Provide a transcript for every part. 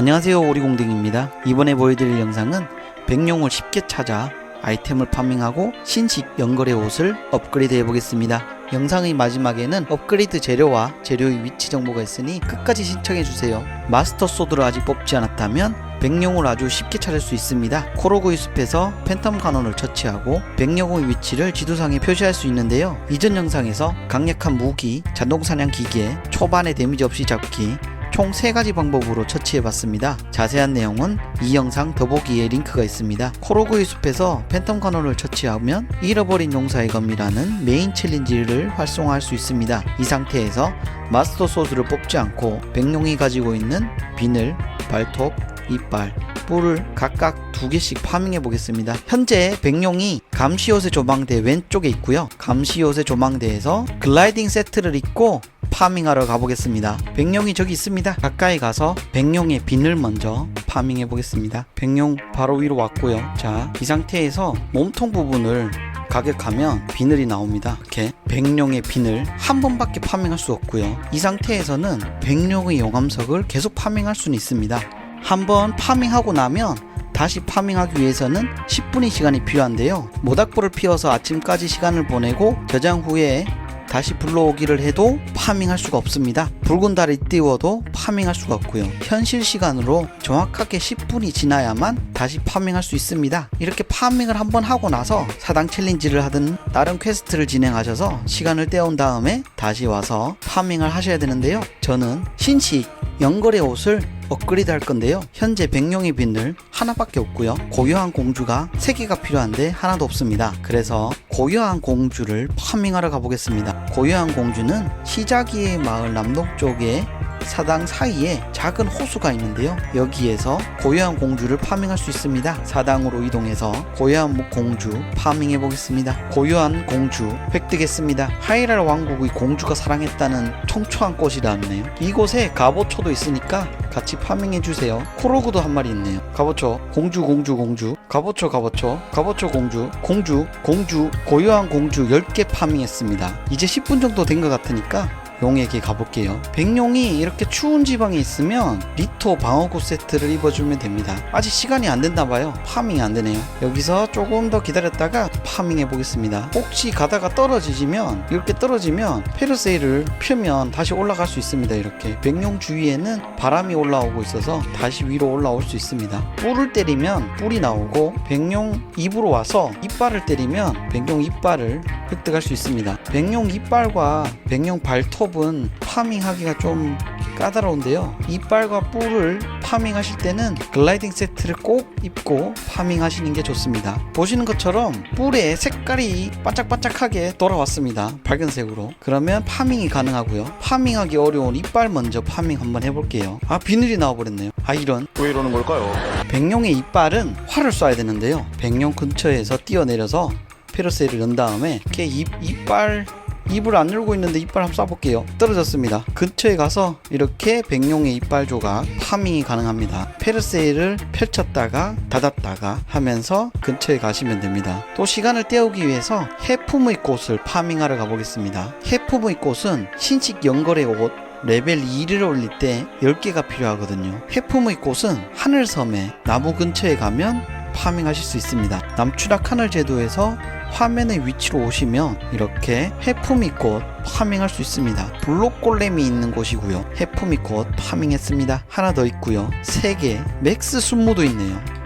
안녕하세요 오리공댕입니다. 이번에 보여드릴 영상은 백룡을 쉽게 찾아 아이템을 파밍하고 신식 연거래 옷을 업그레이드 해보겠습니다. 영상의 마지막에는 업그레이드 재료와 재료의 위치 정보가 있으니 끝까지 신청해주세요. 마스터 소드를 아직 뽑지 않았다면 백룡을 아주 쉽게 찾을 수 있습니다. 코로그의 숲에서 팬텀 카논을 처치하고 백룡의 위치를 지도상에 표시할 수 있는데요. 이전 영상에서 강력한 무기, 자동 사냥 기계, 초반에 데미지 없이 잡기, 총 3가지 방법으로 처치해봤습니다. 자세한 내용은 이 영상 더보기에 링크가 있습니다. 코로그의 숲에서 팬텀 카논을 처치하면 잃어버린 용사의 검이라는 메인 챌린지를 활성화할 수 있습니다. 이 상태에서 마스터 소드를 뽑지 않고 백룡이 가지고 있는 비늘, 발톱, 이빨, 뿔을 각각 두 개씩 파밍해 보겠습니다. 현재 백룡이 감시옷의 조망대 왼쪽에 있고요. 감시옷의 조망대에서 글라이딩 세트를 입고 파밍하러 가보겠습니다. 백룡이 저기 있습니다. 가까이 가서 백룡의 비늘 먼저 파밍해 보겠습니다. 백룡 바로 위로 왔고요. 자, 이 상태에서 몸통 부분을 가격하면 비늘이 나옵니다. 이렇게 백룡의 비늘 한 번밖에 파밍할 수 없고요. 이 상태에서는 백룡의 용암석을 계속 파밍할 수는 있습니다. 한번 파밍하고 나면 다시 파밍하기 위해서는 10분의 시간이 필요한데요. 모닥불을 피워서 아침까지 시간을 보내고 저장 후에 다시 불러오기를 해도 파밍할 수가 없습니다. 붉은 달이 띄워도 파밍할 수가 없고요. 현실 시간으로 정확하게 10분이 지나야만 다시 파밍할 수 있습니다. 이렇게 파밍을 한번 하고 나서 사당 챌린지를 하든 다른 퀘스트를 진행하셔서 시간을 때운 다음에 다시 와서 파밍을 하셔야 되는데요. 저는 신식 연거래 옷을 업그레이드 할 건데요. 현재 백룡의 비늘 하나밖에 없고요. 고요한 공주가 3개가 필요한데 하나도 없습니다. 그래서 고요한 공주를 파밍하러 가보겠습니다. 고요한 공주는 시자기의 마을 남동쪽에 사당 사이에 작은 호수가 있는데요. 여기에서 고요한 공주를 파밍할 수 있습니다. 사당으로 이동해서 고요한 공주 파밍해 보겠습니다. 고요한 공주 획득했습니다. 하이랄 왕국의 공주가 사랑했다는 청초한 꽃이 나왔네요. 이곳에 갑오초도 있으니까 같이 파밍해 주세요. 코로그도 한 마리 있네요. 갑오초, 공주, 공주, 공주, 갑오초, 갑오초, 갑오초, 공주, 공주, 공주, 고요한 공주 10개 파밍했습니다. 이제 10분 정도 된 것 같으니까 용에게 가볼게요. 백룡이 이렇게 추운 지방에 있으면 리토 방어구 세트를 입어주면 됩니다. 아직 시간이 안 됐나 봐요. 파밍이 안 되네요. 여기서 조금 더 기다렸다가 파밍해 보겠습니다. 혹시 가다가 떨어지면 이렇게 떨어지면 페르세이를 펴면 다시 올라갈 수 있습니다. 이렇게 백룡 주위에는 바람이 올라오고 있어서 다시 위로 올라올 수 있습니다. 뿔을 때리면 뿔이 나오고 백룡 입으로 와서 이빨을 때리면 백룡 이빨을 획득할 수 있습니다. 백룡 이빨과 백룡 발톱 은 파밍하기가 좀 까다로운데요. 이빨과 뿔을 파밍하실 때는 글라이딩 세트를 꼭 입고 파밍하시는 게 좋습니다. 보시는 것처럼 뿔의 색깔이 반짝반짝하게 돌아왔습니다. 밝은색으로. 그러면 파밍이 가능하고요. 파밍하기 어려운 이빨 먼저 파밍 한번 해볼게요. 아 비늘이 나와버렸네요. 아 이런. 왜 이러는 걸까요? 백룡의 이빨은 활을 쏴야 되는데요. 백룡 근처에서 뛰어내려서 페르세를 넣은 다음에 이렇게 입, 이빨 입을 안 열고 있는데 이빨 한번 쏴볼게요. 떨어졌습니다. 근처에 가서 이렇게 백룡의 이빨 조각 파밍이 가능합니다. 페르세이를 펼쳤다가 닫았다가 하면서 근처에 가시면 됩니다. 또 시간을 때우기 위해서 해품의 꽃을 파밍하러 가보겠습니다. 해품의 꽃은 신식 연거래 옷 레벨 2를 올릴 때 10개가 필요하거든요. 해품의 꽃은 하늘섬에 나무 근처에 가면 파밍하실 수 있습니다. 남추락 하늘 제도에서 화면의 위치로 오시면 이렇게 해품이 꽃 파밍할 수 있습니다. 블록 골렘이 있는 곳이고요. 해품이 꽃 파밍했습니다. 하나 더 있고요. 3개 맥스 순무도 있네요.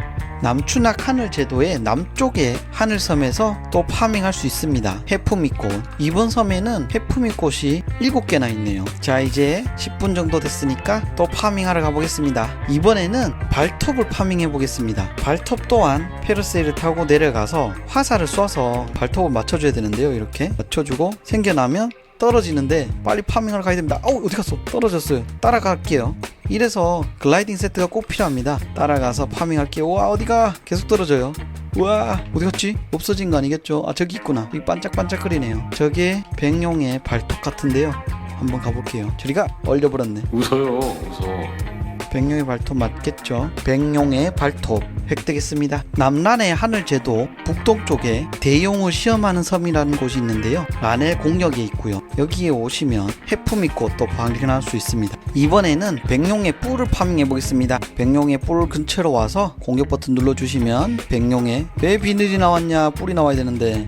남추낙 하늘 제도의 남쪽의 하늘섬에서 또 파밍할 수 있습니다. 해프미꽃. 이번 섬에는 해프미꽃이 7개나 있네요. 자, 이제 10분 정도 됐으니까 또 파밍하러 가보겠습니다. 이번에는 발톱을 파밍해 보겠습니다. 발톱 또한 페르세이를 타고 내려가서 화살을 쏴서 발톱을 맞춰줘야 되는데요. 이렇게 맞춰주고 생겨나면 떨어지는데 빨리 파밍하러 가야 됩니다. 어우 어디 갔어? 떨어졌어요. 따라갈게요. 이래서 글라이딩 세트가 꼭 필요합니다. 따라가서 파밍할게요. 와 어디가? 계속 떨어져요. 우와 어디 갔지? 없어진 거 아니겠죠? 아 저기 있구나. 여기 반짝반짝거리네요. 저게 백룡의 발톱 같은데요. 한번 가볼게요. 저리가 얼려버렸네. 웃어요, 웃어. 백룡의 발톱 맞겠죠? 백룡의 발톱 획득했습니다. 남란의 하늘 제도 북동쪽에 대용을 시험하는 섬이라는 곳이 있는데요. 란의 공역에 있고요. 여기에 오시면 해품이 꽃도 발견할 수 있습니다. 이번에는 백룡의 뿔을 파밍해 보겠습니다. 백룡의 뿔 근처로 와서 공격 버튼 눌러주시면 백룡의 왜 비늘이 나왔냐 뿔이 나와야 되는데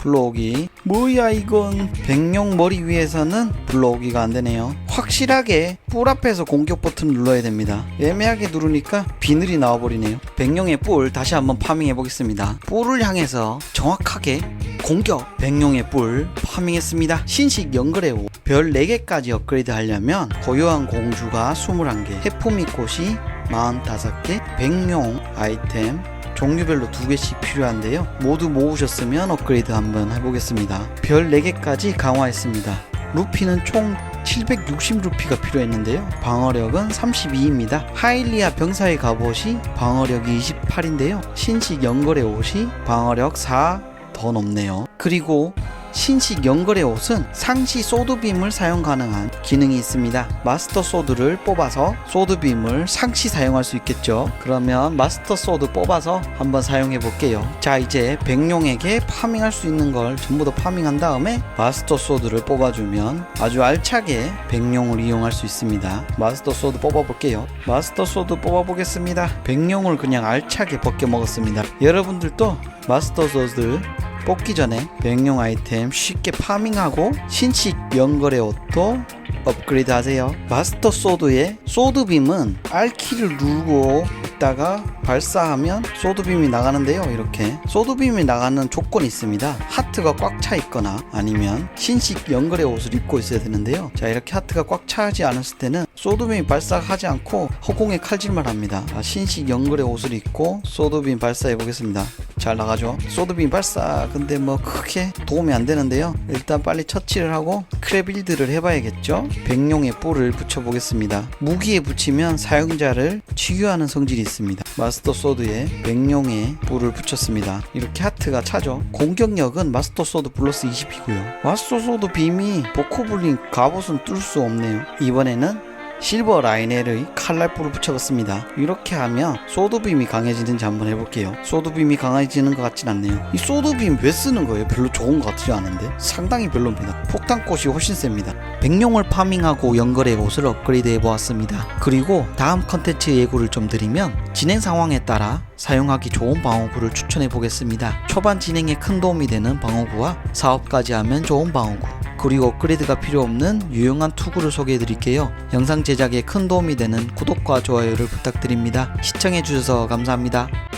불러오기. 뭐야 이건? 백룡 머리 위에서는 불러오기가 안되네요. 확실하게 뿔 앞에서 공격 버튼 눌러야 됩니다. 애매하게 누르니까 비늘이 나와버리네요. 백룡의 뿔 다시 한번 파밍해 보겠습니다. 뿔을 향해서 정확하게 공격. 백룡의 뿔 파밍했습니다. 신식 연거래오 별 4개까지 업그레이드 하려면 고요한 공주가 21개 해포미꽃이 45개 백룡 아이템 종류별로 두 개씩 필요한데요. 모두 모으셨으면 업그레이드 한번 해보겠습니다. 별 4개까지 강화했습니다. 루피는 총 760루피가 필요했는데요. 방어력은 32입니다. 하일리아 병사의 갑옷이 방어력이 28인데요. 신식 연거래 옷이 방어력 4 더 높네요. 그리고 신식 연거래 옷은 상시 소드빔을 사용 가능한 기능이 있습니다. 마스터 소드를 뽑아서 소드빔을 상시 사용할 수 있겠죠. 그러면 마스터 소드 뽑아서 한번 사용해 볼게요. 자, 이제 백룡에게 파밍할 수 있는 걸 전부 다 파밍한 다음에 마스터 소드를 뽑아주면 아주 알차게 백룡을 이용할 수 있습니다. 마스터 소드 뽑아 볼게요. 마스터 소드 뽑아 보겠습니다. 백룡을 그냥 알차게 벗겨 먹었습니다. 여러분들도 마스터 소드 뽑기 전에 백룡 아이템 쉽게 파밍하고 신식 연거래 옷도 업그레이드 하세요. 마스터 소드의 소드빔은 R키를 누르고 있다가 발사하면 소드빔이 나가는데요. 이렇게 소드빔이 나가는 조건이 있습니다. 하트가 꽉 차 있거나 아니면 신식 연거래 옷을 입고 있어야 되는데요. 자 이렇게 하트가 꽉 차지 않았을 때는 소드빔이 발사하지 않고 허공에 칼질만 합니다. 아, 신식 연거래 옷을 입고 소드빔 발사해 보겠습니다. 잘 나가죠. 소드빔 발사 근데 뭐 크게 도움이 안 되는데요. 일단 빨리 처치를 하고 크레빌드를 해봐야겠죠. 백룡의 뿔을 붙여 보겠습니다. 무기에 붙이면 사용자를 치유하는 성질이 있습니다. 마스터 소드에 백룡의 뿔을 붙였습니다. 이렇게 하트가 차죠. 공격력은 마스터 소드 플러스 20이고요. 마스터 소드 빔이 보코블린 갑옷은 뚫을 수 없네요. 이번에는 실버 라인엘의 칼날뿔을 붙여봤습니다. 이렇게 하면 소드빔이 강해지는지 한번 해볼게요. 소드빔이 강해지는 것 같진 않네요. 이 소드빔 왜 쓰는 거예요? 별로 좋은 것 같지 않은데? 상당히 별로입니다. 폭탄꽃이 훨씬 셉니다. 백룡을 파밍하고 연거래 옷을 업그레이드 해보았습니다. 그리고 다음 컨텐츠 예고를 좀 드리면 진행 상황에 따라 사용하기 좋은 방어구를 추천해 보겠습니다. 초반 진행에 큰 도움이 되는 방어구와 사업까지 하면 좋은 방어구. 그리고 업그레이드가 필요 없는 유용한 투구를 소개해 드릴게요. 영상 제작에 큰 도움이 되는 구독과 좋아요를 부탁드립니다. 시청해 주셔서 감사합니다.